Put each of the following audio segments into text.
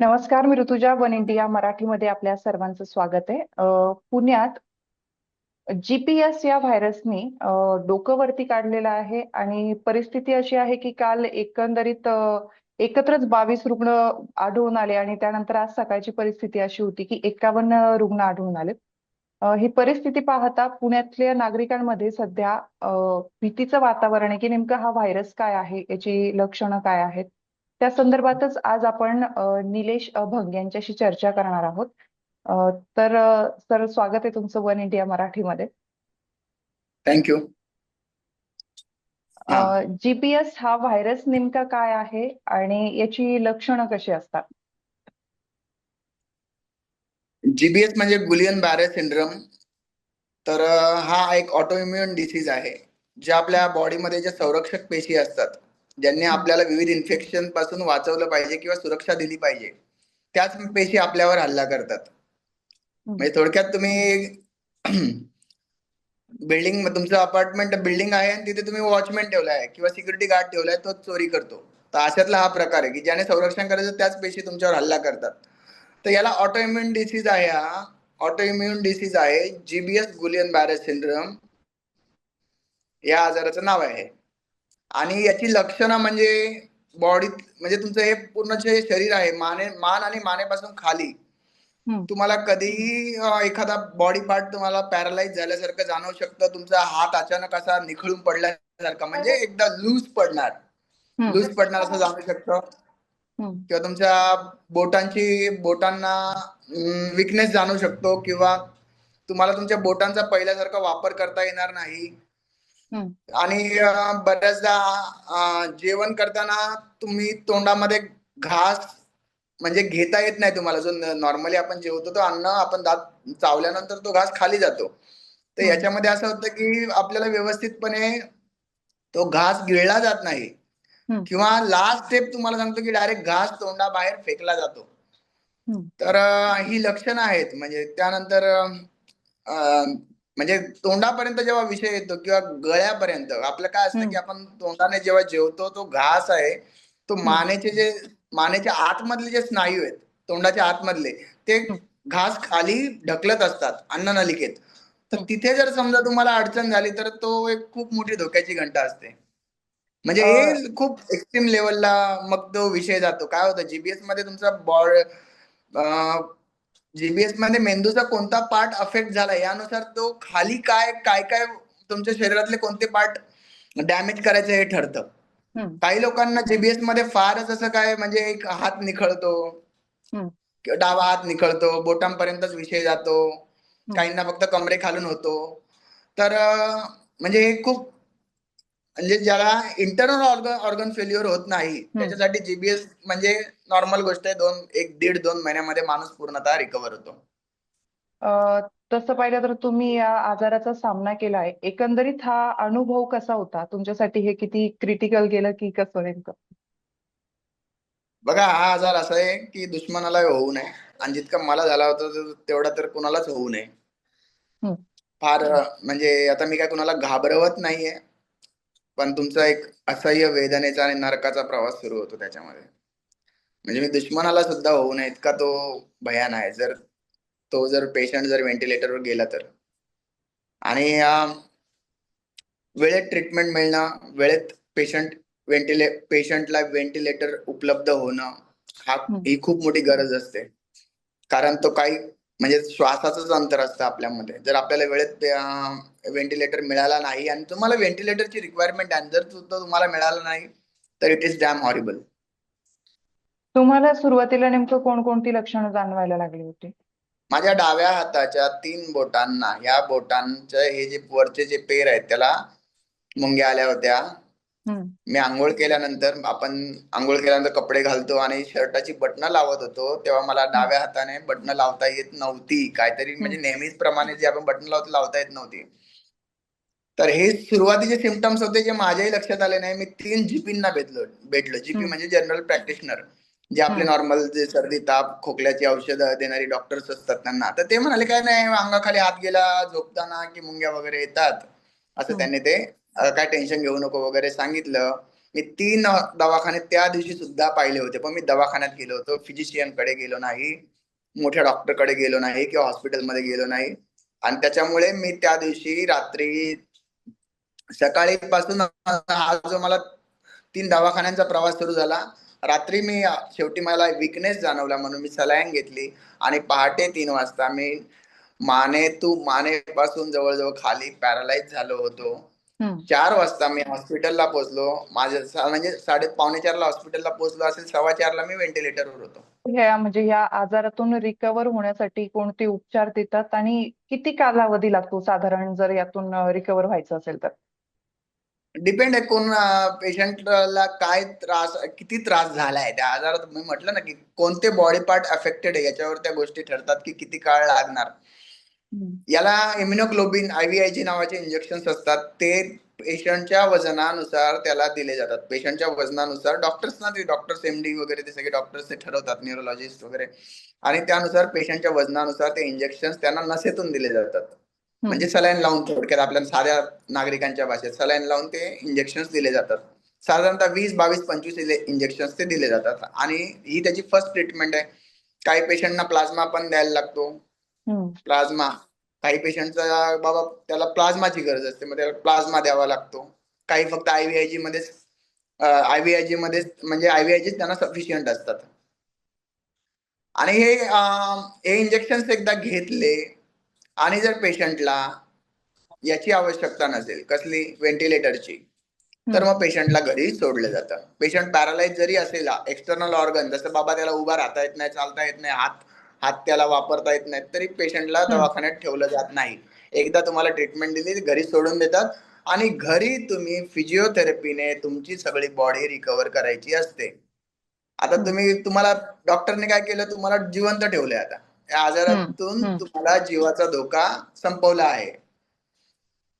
नमस्कार मी Rutuja one India मराठीमध्ये आपल्या सर्वांचं स्वागत आहे. पुण्यात जीपीएस या व्हायरसने डोकं वरती काढलेलं आहे आणि परिस्थिती अशी आहे की काल एकंदरीत एकत्रच बावीस रुग्ण आढळून आले आणि त्यानंतर आज सकाळची परिस्थिती अशी होती की एकावन्न रुग्ण आढळून आले. ही परिस्थिती पाहता पुण्यातल्या नागरिकांमध्ये सध्या भीतीचं वातावरण आहे की नेमकं हा व्हायरस काय आहे याची लक्षणं काय आहेत? त्या संदर्भातच आज आपण निलेश अभंग यांच्याशी चर्चा करणार आहोत. तर सर स्वागत आहे तुमचं वन इंडिया मराठीमध्ये. Thank you. जीपीएस हा. व्हायरस नेमका काय आहे आणि याची लक्षणं कशी असतात? जीबीएस म्हणजे गुलियन बॅरे सिंड्रम तर हा एक ऑटोइम्युन डिसीज आहे जे आपल्या बॉडीमध्ये ज्या संरक्षक पेशी असतात ज्यांनी आपल्याला विविध इन्फेक्शनपासून वाचवलं पाहिजे किंवा सुरक्षा दिली पाहिजे त्याच पेशी आपल्यावर हल्ला करतात. म्हणजे थोडक्यात तुम्ही बिल्डिंग तुमचं अपार्टमेंट बिल्डिंग आहे आणि तिथे तुम्ही वॉचमॅन ठेवलाय किंवा सिक्युरिटी गार्ड ठेवलाय तो चोरी करतो. तर अशातला हा प्रकार आहे की ज्याने संरक्षण करायचं त्याच पेशी तुमच्यावर हल्ला करतात. तर याला ऑटोइम्युन डिसीज आहे हा. ऑटोइम्युन डिसीज आहे जीबीएस गुलियन बॅरेस सिंड्रम या आजाराचं नाव आहे. आणि याची लक्षणं म्हणजे बॉडीत म्हणजे तुमचं हे पूर्ण जे शरीर आहे माने मान आणि मानेपासून खाली. तुम्हाला कधीही एखादा बॉडी पार्ट तुम्हाला पॅरालाइज झाल्यासारखं जाणवू शकतं तुमचा हात अचानक असा निखळून पडल्यासारखा म्हणजे एकदा लूज पडणार. लूज पडणार असं जाणू शकतं. किंवा तुमच्या बोटांची बोटांना विकनेस जाणू शकतो किंवा तुम्हाला तुमच्या बोटांचा पहिल्यासारखा वापर करता येणार नाही. आणि बऱ्याचदा जेवण करताना तुम्ही तोंडामध्ये घास म्हणजे घेता येत नाही तुम्हाला जो नॉर्मली आपण जेवतो तो अन्न आपण दात चावल्यानंतर तो घास खाली जातो तर. याच्यामध्ये असं होतं की आपल्याला व्यवस्थितपणे तो घास गिळला जात नाही. किंवा लास्ट स्टेप तुम्हाला सांगतो की डायरेक्ट घास तोंडाबाहेर फेकला जातो. तर ही लक्षणं आहेत म्हणजे त्यानंतर म्हणजे तोंडापर्यंत जेव्हा विषय येतो किंवा गळ्यापर्यंत आपलं काय असतं. की आपण तोंडाने जेव्हा जेवतो तो घास आहे तो मानेचे जे मानेच्या आतमधले जे स्नायू आहेत तोंडाच्या आतमधले ते. घास खाली ढकलत असतात अन्ननलिकेत तर. तिथे जर समजा तुम्हाला अडचण झाली तर तो एक खूप मोठी धोक्याची घंटा असते म्हणजे हे खूप एक्स्ट्रीम लेवलला मग तो विषय जातो काय होतं जीबीएसमध्ये तुमचा बॉड जीबीएसमध्ये मेंदूचा कोणता पार्ट अफेक्ट झाला? यानुसार तो खाली काय काय काय तुमच्या शरीरातले कोणते पार्ट डॅमेज करायचं हे ठरतं. काही लोकांना जीबीएसमध्ये फारच असं काय म्हणजे एक हात निखळतो डावा हात निखळतो बोटांपर्यंतच विषय जातो काहींना फक्त कमरे खालून होतो. तर म्हणजे हे खूप म्हणजे ज्याला इंटरनल ऑर्गन ऑर्गन फेल्युअर होत नाही त्याच्यासाठी जीबीएस म्हणजे नॉर्मल गोष्ट आहे दोन एक दीड दोन महिन्यामध्ये माणूस पूर्णतः रिकवर होतो. तसं पाहिलं तर तुम्ही या आजाराचा सामना केला आहे एकंदरीत हा अनुभव कसा होता? तुमच्यासाठी हे किती क्रिटिकल गेलं की कसं नेमकं? बघा हा आजार असा आहे की दुश्मनाला होऊ नये. आणि जितका मला झाला होता तेवढा तर कुणालाच होऊ नये. फार म्हणजे आता मी काय कुणाला घाबरवत नाहीये. पण तुमचा एक असह्य वेदनेचा आणि नरकाचा प्रवास सुरू होतो त्याच्यामध्ये. म्हणजे मी दुश्मनाला सुद्धा होऊ नये इतका तो भयान आहे. जर तो जर पेशंट जर व्हेंटिलेटरवर गेला तर. आणि वेळेत ट्रीटमेंट मिळणं वेळेत पेशंट व्हेंटिले पेशंटला व्हेंटिलेटर उपलब्ध होणं हा. ही खूप मोठी गरज असते. कारण तो काही म्हणजे श्वासाचंच अंतर असतं आपल्यामध्ये. जर आपल्याला वेळेत व्हेंटिलेटर मिळाला नाही आणि तुम्हाला व्हेंटिलेटरची रिक्वायरमेंट आहे जर तो तुम्हाला मिळाला नाही तर इट इज डॅम हॉरिबल तुम्हाला सुरुवातीला नेमकं कोणकोणती लक्षणं जाणवायला लागली होती? माझ्या डाव्या हाताच्या तीन बोटांना या बोटांचे हे जे वरचे जे पेर आहेत त्याला मुंग्या आल्या होत्या. मी आंघोळ केल्यानंतर आपण आंघोळ केल्यानंतर कपडे घालतो आणि शर्टाची बटणं लावत होतो तेव्हा मला डाव्या हाताने बटणं लावता येत नव्हती. काहीतरी म्हणजे नेहमीच प्रमाणे जे आपण बटणं लावतो लावता येत नव्हती. तर हे सुरुवातीचे सिमटम्स होते जे माझ्याही लक्षात आले नाही. मी तीन जीपींना भेटलो भेटलो. जीपी. म्हणजे जनरल प्रॅक्टिशनर जे आपले. नॉर्मल जे सर्दी ताप खोकल्याची औषधं देणारी डॉक्टर्स असतात त्यांना. तर ते म्हणाले काय नाही अंगाखाली हात गेला झोपताना की मुंग्या वगैरे येतात. असं. त्यांनी ते काय टेन्शन घेऊ नको वगैरे सांगितलं. मी तीन दवाखाने त्या दिवशी सुद्धा पाहिले होते. पण मी दवाखान्यात गेलो होतो. फिजिशियनकडे गेलो नाही. मोठ्या डॉक्टरकडे गेलो नाही किंवा हॉस्पिटलमध्ये गेलो नाही. आणि त्याच्यामुळे मी त्या दिवशी रात्री सकाळी पासून हा जो मला तीन दवाखान्यांचा प्रवास सुरू झाला. रात्री मी शेवटी मला विकनेस जाणवला म्हणून मी सलाईन घेतली. आणि पहाटे तीन वाजता मी माने तू माने पासून जवळजवळ खाली पॅरालाइज झालो होतो. चार वाजता मी हॉस्पिटलला पोहोचलो. माझ्या सा- म्हणजे साडे पावणे चारला हॉस्पिटलला पोहोचलो असेल सव्वा चारला मी व्हेंटिलेटरवर होतो. ह्या म्हणजे ह्या आजारातून रिकवर होण्यासाठी कोणते उपचार देतात आणि किती कालावधी लागतो साधारण जर यातून रिकवर व्हायचं असेल तर? डिपेंड आहे कोण पेशंटला काय त्रास किती त्रास झालाय. त्या आजारात मी म्हटलं ना की कोणते बॉडी पार्ट अफेक्टेड आहे याच्यावर त्या गोष्टी ठरतात की किती काळ लागणार. याला इम्युनोग्लोबिन आयव्हीआयजी नावाचे इंजेक्शन असतात. ते पेशंटच्या वजनानुसार त्याला दिले जातात. पेशंटच्या वजनानुसार डॉक्टर्सना ते डॉक्टर्स एमडी वगैरे ते सगळे डॉक्टर्स ते ठरवतात न्यूरोलॉजिस्ट वगैरे. आणि त्यानुसार पेशंटच्या वजनानुसार ते इंजेक्शन त्यांना नसेतून दिले जातात. म्हणजे सलाईन लावून थोडक्यात आपल्या साध्या नागरिकांच्या भाषेत सलाईन लावून ते इंजेक्शन दिले जातात. साधारणतः वीस बावीस पंचवीस इंजेक्शन ते दिले जातात. आणि ही त्याची फर्स्ट ट्रीटमेंट आहे. काही पेशंटना प्लाझ्मा पण द्यायला लागतो. प्लाझ्मा. काही पेशंटचा बाबा त्याला प्लाझ्माची गरज असते मग त्याला प्लाझ्मा द्यावा लागतो. काही फक्त आयव्हीआयजी मध्येच आयव्हीआयजी मध्येच म्हणजे आयव्हीआयजी त्यांना सफिशियंट असतात. आणि हे हे इंजेक्शन एकदा घेतले आणि जर पेशंटला याची आवश्यकता नसेल कसली? व्हेंटिलेटरची तर मग पेशंटला घरी सोडलं जातं. पेशंट पॅरालाइज जरी असेल एक्सटर्नल ऑर्गन जसं बाबा त्याला उभा राहता येत नाही चालता येत नाही हात हात त्याला वापरता येत नाही तरी पेशंटला. दवाखान्यात ठेवलं जात नाही एकदा तुम्हाला ट्रीटमेंट दिली घरी सोडून देतात आणि घरी तुम्ही फिजिओथेरपीने तुमची सगळी बॉडी रिकवर करायची असते आता. तुम्ही तुम्हाला डॉक्टरने काय केलं तुम्हाला जिवंत ठेवलंय आता या आजारातून. तुम्हाला जीवाचा धोका संपवला आहे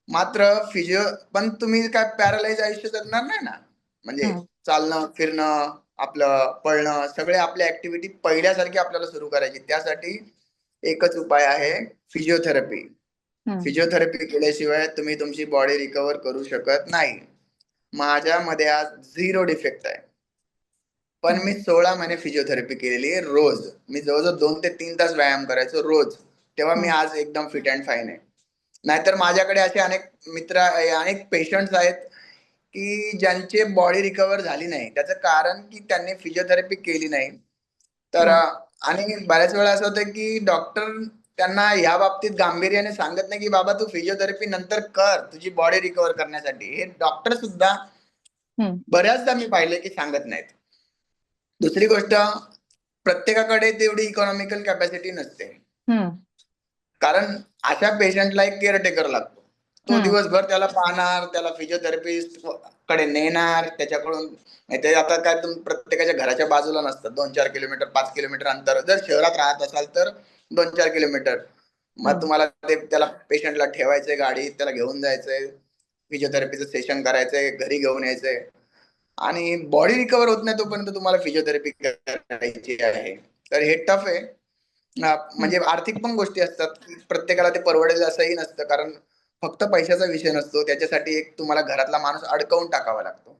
मात्र फिजिओ पण तुम्ही काय पॅरालाइज आयुष्य जगणार नाही ना म्हणजे. चालणं फिरणं आपलं पळणं सगळे आपल्या ऍक्टिव्हिटी पहिल्यासारखी आपल्याला सुरू करायची. त्यासाठी एकच उपाय आहे फिजिओथेरपी. फिजिओथेरपी केल्याशिवाय तुम्ही तुमची बॉडी रिकवर करू शकत नाही. माझ्यामध्ये आज झिरो डिफेक्ट आहे. पण मी सोळा महिने फिजिओथेरपी केलेली आहे रोज. मी जवळजवळ दोन ते तीन तास व्यायाम करायचो रोज. तेव्हा मी. आज एकदम फिट अँड फाईन आहे. नाहीतर माझ्याकडे असे अनेक मित्र अनेक पेशंट्स आहेत की ज्यांचे बॉडी रिकवर झाली नाही त्याचं कारण की त्यांनी फिजिओथेरपी केली नाही तर. आणि बऱ्याच वेळा असं होतं की डॉक्टर त्यांना या बाबतीत गांभीर्याने सांगत नाही की बाबा तू फिजिओथेरपी नंतर कर तुझी बॉडी रिकवर करण्यासाठी हे डॉक्टर सुद्धा. बऱ्याचदा मी पाहिले की सांगत नाहीत दुसरी गोष्ट प्रत्येकाकडे तेवढी इकॉनॉमिकल कॅपॅसिटी नसते. कारण अशा पेशंटला एक केअरटेकर लागतो तो. दिवसभर त्याला पाहणार त्याला फिजिओथेरपिस्टकडे नेणार त्याच्याकडून ते आता काय तुम प्रत्येकाच्या घराच्या बाजूला नसतं. दोन चार किलोमीटर पाच किलोमीटर अंतर. जर शहरात राहत असाल तर दोन चार किलोमीटर. मग तुम्हाला ते त्याला पेशंटला ठेवायचंय गाडीत त्याला घेऊन जायचंय. फिजिओथेरपीचं सेशन करायचंय घरी घेऊन यायचंय. आणि बॉडी रिकवर होत नाही तोपर्यंत तुम्हाला फिजिओथेरपी करायची आहे. तर हे टफ आहे. म्हणजे आर्थिक पण गोष्टी असतात. प्रत्येकाला ते परवडेल असंही नसतं. कारण फक्त पैशाचा विषय नसतो. त्याच्यासाठी एक तुम्हाला घरातला माणूस अडकवून टाकावा लागतो.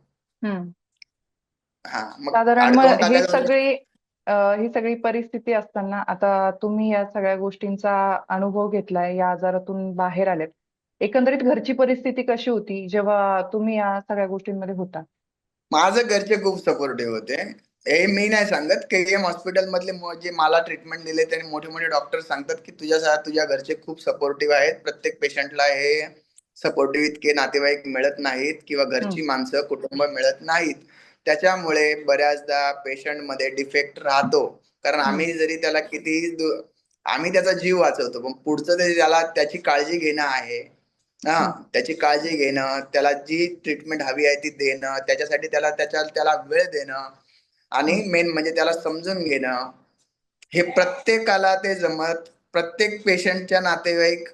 हा मग साधारण ही म्हणजे- सगळी ही सगळी परिस्थिती असताना आता तुम्ही या सगळ्या गोष्टींचा अनुभव घेतलाय या आजारातून बाहेर आलेत. एकंदरीत घरची परिस्थिती कशी होती जेव्हा तुम्ही या सगळ्या गोष्टींमध्ये होता? माझं घरचे खूप सपोर्टिव्ह होते. हे मी नाही सांगत के एम हॉस्पिटल मधले जे मला ट्रीटमेंट दिले त्यांनी मोठे मोठे डॉक्टर सांगतात की तुझ्या तुझ्या घरचे खूप सपोर्टिव्ह आहेत. प्रत्येक पेशंटला हे सपोर्टिव्ह इतके नातेवाईक मिळत नाहीत किंवा घरची माणसं कुटुंब मिळत नाहीत. त्याच्यामुळे बऱ्याचदा पेशंटमध्ये डिफेक्ट राहतो. कारण आम्ही जरी त्याला किती आम्ही त्याचा जीव वाचवतो पण पुढचं ते त्याला त्याची काळजी घेणं आहे हा. त्याची काळजी घेणं त्याला जी ट्रीटमेंट हवी आहे ती देणं त्याच्यासाठी त्याला त्याच्या त्याला वेळ देणं आणि मेन म्हणजे त्याला समजून घेणं हे प्रत्येकाला ते जमत प्रत्येक पेशंटच्या नातेवाईक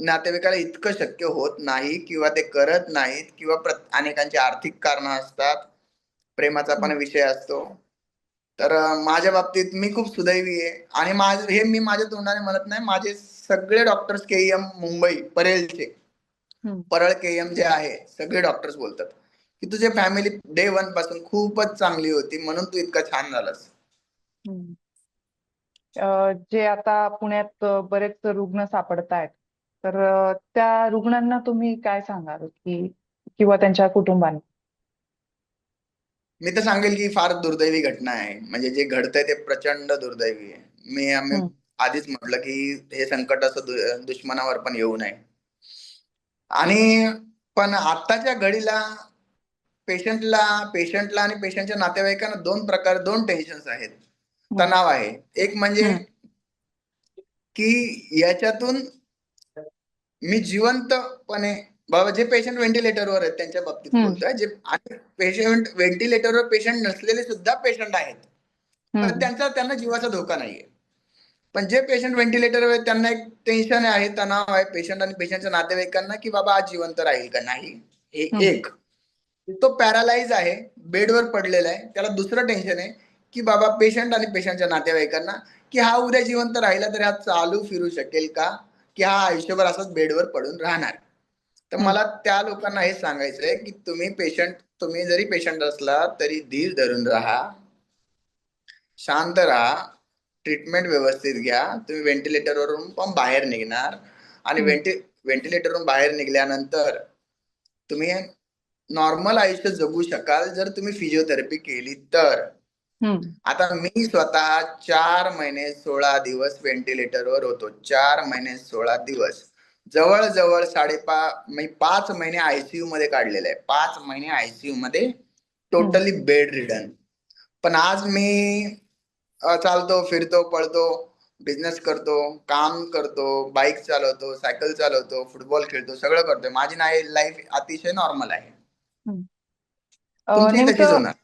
नातेवाईकाला इतकं शक्य होत नाही किंवा ते करत नाहीत किंवा अनेकांची आर्थिक कारणं असतात प्रेमाचा पण विषय असतो. तर माझ्या बाबतीत मी खूप सुदैवी आहे आणि माझ हे मी माझ्या तोंडाने म्हणत नाही माझे सगळे डॉक्टर्स के एम मुंबई परेलचे. परळ के एम जे आहे सगळे डॉक्टर्स बोलतात. की तुझी फॅमिली डे वनपासून खूपच चांगली होती म्हणून तू इतका छान झालास. जे आता पुण्यात बरेच रुग्ण सापडत आहेत तर त्या रुग्णांना तुम्ही काय सांगाल की किंवा त्यांच्या कुटुंबांना? मी तर सांगेल की फार दुर्दैवी घटना आहे. म्हणजे जे घडतंय ते प्रचंड दुर्दैवी आहे. मी आम्ही. आधीच म्हटलं की हे संकट असं दुश्मनावर पण येऊ नये. आणि पण आताच्या घडीला पेशंटला पेशंटला आणि पेशंटच्या नातेवाईकांना दोन प्रकार दोन टेन्शन्स आहेत तणाव आहे एक म्हणजे. की याच्यातून मी जिवंतपणे बाबा जे पेशंट व्हेंटिलेटरवर आहेत त्यांच्या बाबतीत. बोलतोय जे आणि पेशंट व्हेंटिलेटरवर पेशंट नसलेले सुद्धा पेशंट आहेत पण हम्म. त्यांचा त्यांना जीवाचा धोका नाहीये पण जे पेशंट व्हेंटिलेटरवर आहेत त्यांना एक टेन्शन आहे तणाव आहे पेशंट आणि पेशंटच्या नातेवाईकांना की बाबा आज जिवंत राहील का नाही हे. एक तो पॅरालाइज आहे बेडवर पडलेला आहे. त्याला दुसरं टेन्शन आहे की बाबा पेशंट आणि पेशंटच्या नातेवाईकांना की हा उद्या जिवंत राहिला तर हा चालू फिरू शकेल का? की हा आयुष्यभर असंच बेडवर पडून राहणार? तर. मला त्या लोकांना हे सांगायचंय की तुम्ही पेशंट तुम्ही जरी पेशंट असला तरी धीर धरून राहा. शांत राहा. ट्रीटमेंट व्यवस्थित घ्या. तुम्ही व्हेंटिलेटरवरून पण बाहेर निघणार. आणि व्हेंटिलेटरवरून बाहेर निघाल्यानंतर तुम्ही नॉर्मल आयुष्य जगू शकाल जर तुम्ही फिजिओथेरपी केली तर. आता मी स्वतः चार महिने सोळा दिवस व्हेंटिलेटरवर होतो. चार महिने सोळा दिवस. जवळजवळ साडेपा म्हणजे पाच महिने आयसीयू मध्ये काढलेले आहे. पाच महिने आयसीयू मध्ये टोटली बेड रिडन पण आज मी चालतो फिरतो पळतो बिझनेस करतो काम करतो बाईक चालवतो सायकल चालवतो फुटबॉल खेळतो सगळं करतोय. माझी नाही लाईफ अतिशय नॉर्मल आहे. अ, तुमची तशीच नेमकं होणार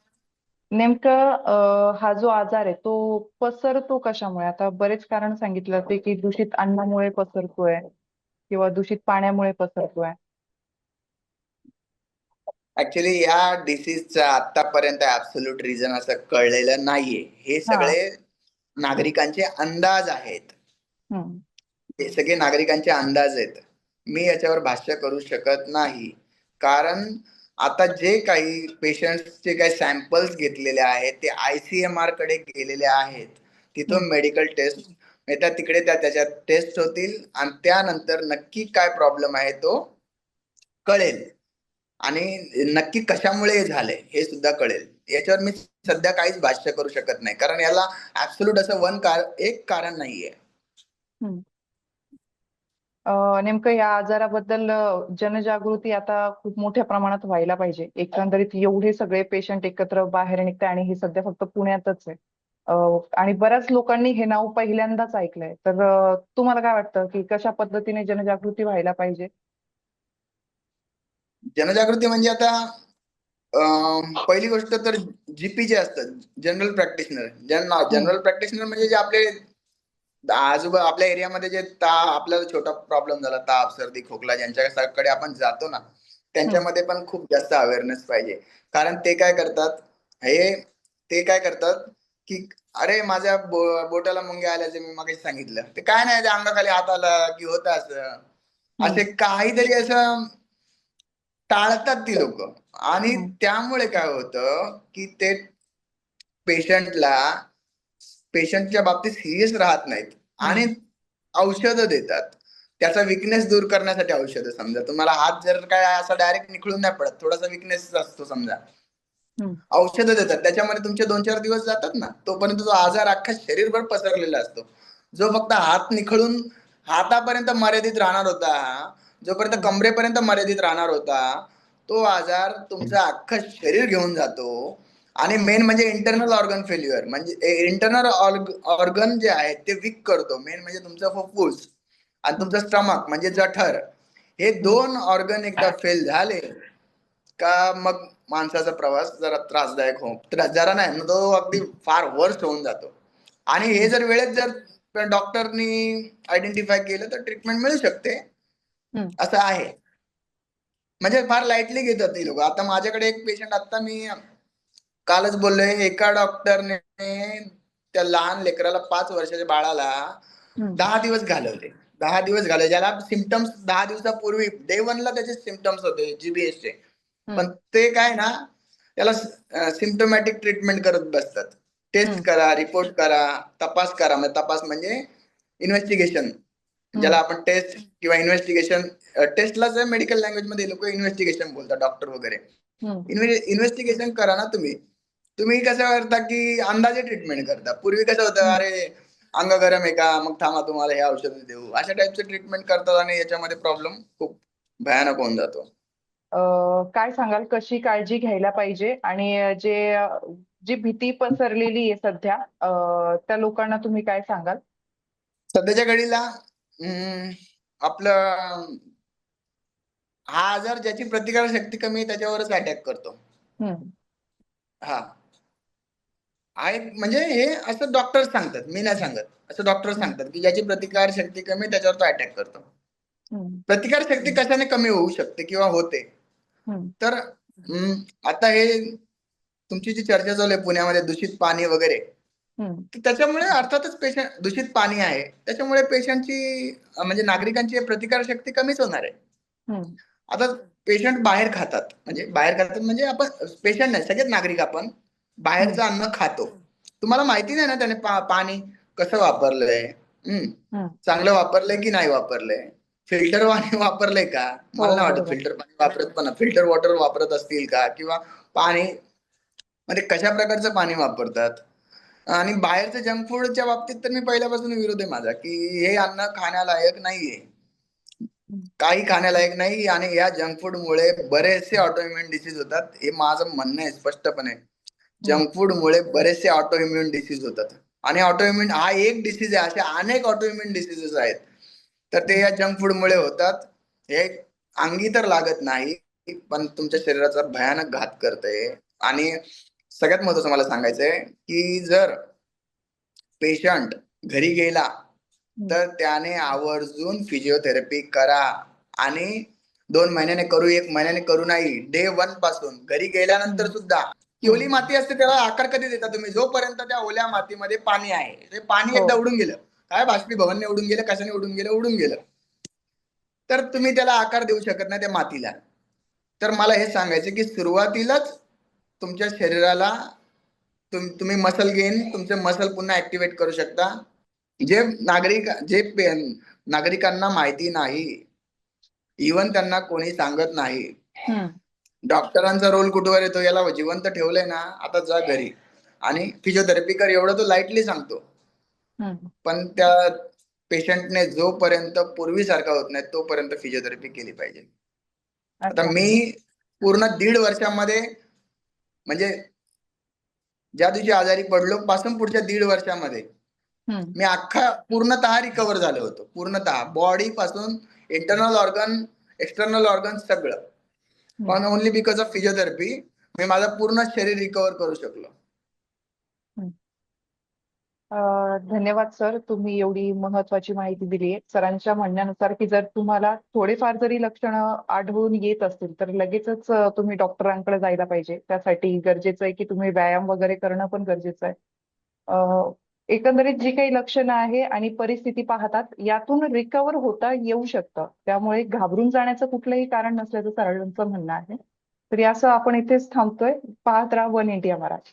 नेमकं अ, हा जो आजार आहे तो पसरतो कशामुळे? आता बरेच कारण सांगितलं ते की दूषित अन्नामुळे पसरतोय किंवा दूषित पाण्यामुळे पसरतोय. ऍक्च्युली या डिसीजचा आतापर्यंत ऍब्सोल्यूट रिझन असं कळलेलं नाहीये. हे सगळे नागरिकांचे अंदाज आहेत. हे सगळे नागरिकांचे अंदाज आहेत. मी याच्यावर भाष्य करू शकत नाही. कारण आता जे काही पेशंटचे काही सॅम्पल्स घेतलेले आहेत ते आयसीएमआरकडे गेलेले आहेत तिथून. मेडिकल टेस्ट त्या तिकडे त्या त्याच्यात टेस्ट होतील आणि त्यानंतर नक्की काय प्रॉब्लेम आहे तो कळेल. आणि नक्की कशामुळे झालंय हे सुद्धा कळेल. याच्यावर मी सध्या काहीच भाष्य करू शकत नाही कारण याला ऍब्सोल्यूट असं वन कार एक कारण नाहीये. नेमकं या आजाराबद्दल जनजागृती आता खूप मोठ्या प्रमाणात व्हायला पाहिजे. एकंदरीत एवढे सगळे पेशंट एकत्र बाहेर निघते आणि हे सध्या फक्त पुण्यातच आहे. आणि बऱ्याच लोकांनी हे नाव पहिल्यांदाच ऐकलंय. तर तुम्हाला काय वाटतं की कशा पद्धतीने जनजागृती व्हायला पाहिजे? जनजागृती म्हणजे आता पहिली गोष्ट तर जीपी जे असतात जनरल प्रॅक्टिशनर जनरल प्रॅक्टिशनर म्हणजे जे आपले आजूबा आपल्या एरियामध्ये जे ता आपल्याला छोटा प्रॉब्लेम झाला ताप सर्दी खोकला ज्यांच्याकडे आपण जातो ना त्यांच्यामध्ये पण खूप जास्त अवेअरनेस पाहिजे. कारण ते काय करतात हे ते काय करतात की अरे माझ्या बो- बोटाला मुंग्या आल्याचे मी मागे सांगितलं. ते काय नाही अंगाखाली हात आला की होत असं. असे काहीतरी असं टाळतात ती लोक. आणि. त्यामुळे काय होतं की ते पेशंटला पेशंटच्या बाबतीत सिरियस राहत नाहीत. आणि औषधं देतात. त्याचा विकनेस दूर करण्यासाठी औषधं समजा. तुम्हाला हात जर काय असा डायरेक्ट निखळून नाही पडत थोडासा विकनेस असतो समजा. औषधं देतात. त्याच्यामध्ये तुमचे दोन चार दिवस जातात ना तोपर्यंत तो आजार अख्खा शरीरभर पसरलेला असतो. जो फक्त हात निखळून हातापर्यंत मर्यादित राहणार होता जोपर्यंत. कमरेपर्यंत मर्यादित राहणार होता तो आजार तुमचं अख्खं शरीर घेऊन जातो. आणि मेन म्हणजे इंटरनल ऑर्गन फेल्युअर म्हणजे इंटरनल ऑर्गन जे आहे ते वीक करतो. मेन म्हणजे तुमचा फुफ्फुस आणि तुमचं स्टमक म्हणजे जठर. हे दोन ऑर्गन एकदा फेल झाले का मग माणसाचा प्रवास जरा त्रासदायक हो जरा नाही तो अगदी फार वर्स्ट होऊन जातो. आणि हे जर वेळेत जर डॉक्टरनी आयडेंटिफाय केलं तर ट्रीटमेंट मिळू शकते. असं आहे. म्हणजे फार लाईटली घेतात ती लोक. आता माझ्याकडे एक पेशंट आता मी कालच बोललोय एका डॉक्टरने त्या लहान लेकराला पाच वर्षाच्या बाळाला. दहा दिवस घालवले. दहा दिवस घालवले. ज्याला सिमटम्स दहा दिवसापूर्वी डे वनला त्याचे सिमटम्स होते जीबीएस चे. हम्म. पण ते काय ना त्याला सिम्टोमॅटिक ट्रीटमेंट करत बसतात. टेस्ट. करा रिपोर्ट करा तपास करा. म्हणजे तपास म्हणजे इन्व्हेस्टिगेशन ज्याला आपण टेस्ट किंवा इन्व्हेस्टिगेशन टेस्टलाच मेडिकल लँग्वेजमध्ये लोक इन्व्हेस्टिगेशन बोलतात डॉक्टर वगैरे. इन्व्हेस्टिगेशन करा ना तुम्ही. तुम्ही कसं करता की अंदाजे ट्रीटमेंट करता? पूर्वी कसं होतं. अरे अंग गरम आहे का? मग थांबा तुम्हाला हे औषध देऊ. अशा टाईपचे ट्रीटमेंट करतात आणि याच्यामध्ये प्रॉब्लेम खूप भयानक होऊन जातो. काय सांगाल? कशी काळजी घ्यायला पाहिजे? आणि जे जी भीती पसरलेली आहे सध्या त्या लोकांना तुम्ही काय सांगाल? सध्याच्या घडीला आपलं हा आजार ज्याची प्रतिकार शक्ती कमी आहे त्याच्यावरच अटॅक करतो. हा. आहे म्हणजे हे असं डॉक्टर सांगतात मी नाही सांगत. असं डॉक्टर सांगतात की ज्याची प्रतिकार शक्ती कमी त्याच्यावर तो अटॅक करतो. प्रतिकार शक्ती कशाने कमी होऊ शकते किंवा होते. तर आता हे तुमची जी चर्चा चालू आहे पुण्यामध्ये दूषित पाणी वगैरे त्याच्यामुळे अर्थातच पेशंट दूषित पाणी आहे. त्याच्यामुळे पेशंटची म्हणजे नागरिकांची प्रतिकार शक्ती कमीच होणार आहे. आता पेशंट बाहेर खातात. म्हणजे बाहेर खातात म्हणजे आपण पेशंट नाही सगळेच नागरिक आपण बाहेरचं अन्न खातो. तुम्हाला माहिती नाही ना त्याने पा- पाणी कसं वापरलंय. चांगलं वापरलंय की नाही वापरलंय? फिल्टर पाणी वापरलंय का? मला नाही वाटत. फिल्टर पाणी वापरत पण फिल्टर वॉटर वापरत असतील का? किंवा पाणी मध्ये कशा प्रकारचं पाणी वापरतात? आणि बाहेरचं जंक फूडच्या बाबतीत तर मी पहिल्यापासून विरोध आहे माझा की हे अन्न खाण्यालायक नाहीये. काही खाण्यालायक नाही आणि या जंक फूड मुळे बरेचसे ऑटोइम्युन डिसीज होतात हे माझं म्हणणं आहे स्पष्टपणे. जंक फूड मुळे बरेचसे ऑटोइम्युन डिसीज होतात. आणि ऑटोइम्युन हा एक डिसीज आहे असे अनेक ऑटोइम्युन डिसीजेस आहेत. तर ते या जंक फूड मुळे होतात. हे अंगी तर लागत नाही पण तुमच्या शरीराचा भयानक घात करतंय आणि सगळ्यात महत्वाचं मला सांगायचंय की जर पेशंट घरी गेला तर त्याने आवर्जून फिजिओथेरपी करा. आणि दोन महिन्याने करू एक महिन्याने करू नाही डे वनपासून. घरी गेल्यानंतर सुद्धा ती ओली माती असते त्याला आकार कधी देता तुम्ही? जोपर्यंत त्या ओल्या मातीमध्ये पाणी आहे. ते पाणी हो. एकदा उडून गेलं. काय? बाष्पीभवनने उडून गेलं कशाने उडून गेलं? उडून गेलं. तर तुम्ही त्याला आकार देऊ शकत नाही त्या मातीला. तर मला हे सांगायचं की सुरुवातीलाच तुमच्या शरीराला तुम तुम्ही मसल गेन तुमचे मसल पुन्हा ऍक्टिव्हेट करू शकता. जे नागरिक जे नागरिकांना माहिती नाही इवन त्यांना कोणी सांगत नाही. डॉक्टरांचा रोल कुठवर येतो याला जिवंत ठेवलंय ना आता जा घरी आणि फिजिओथेरपी कर एवढं तो लाईटली सांगतो. पण त्या पेशंटने जोपर्यंत पूर्वीसारखा होत नाही तोपर्यंत फिजिओथेरपी केली पाहिजे आता. मी पूर्ण दीड वर्षामध्ये म्हणजे ज्या दिवशी आजारी पडलो पासून पुढच्या दीड वर्षामध्ये. मी अख्खा पूर्णतः रिकवर झालो होतो पूर्णतः बॉडी पासून इंटरनल ऑर्गन एक्सटर्नल ऑर्गन सगळं पण ओनली बिकॉज ऑफ फिजिओथेरपी मी माझं पूर्ण शरीर रिकवर करू शकलो. अं, धन्यवाद सर. तुम्ही एवढी महत्वाची माहिती दिली. आहे सरांच्या म्हणण्यानुसार की जर तुम्हाला थोडेफार जरी लक्षणं आढळून येत असतील तर लगेचच तुम्ही डॉक्टरांकडे जायला पाहिजे. त्यासाठी गरजेचं आहे की तुम्ही व्यायाम वगैरे करणं पण गरजेचं आहे. एकंदरीत जी काही लक्षणं आहे आणि परिस्थिती पाहतात यातून रिकवर होता येऊ शकतं. त्यामुळे घाबरून जाण्याचं कुठलंही कारण नसल्याचं सरांचं म्हणणं आहे. तर यासह आपण इथेच थांबतोय. पाहत राहा वन इंडिया मराठी.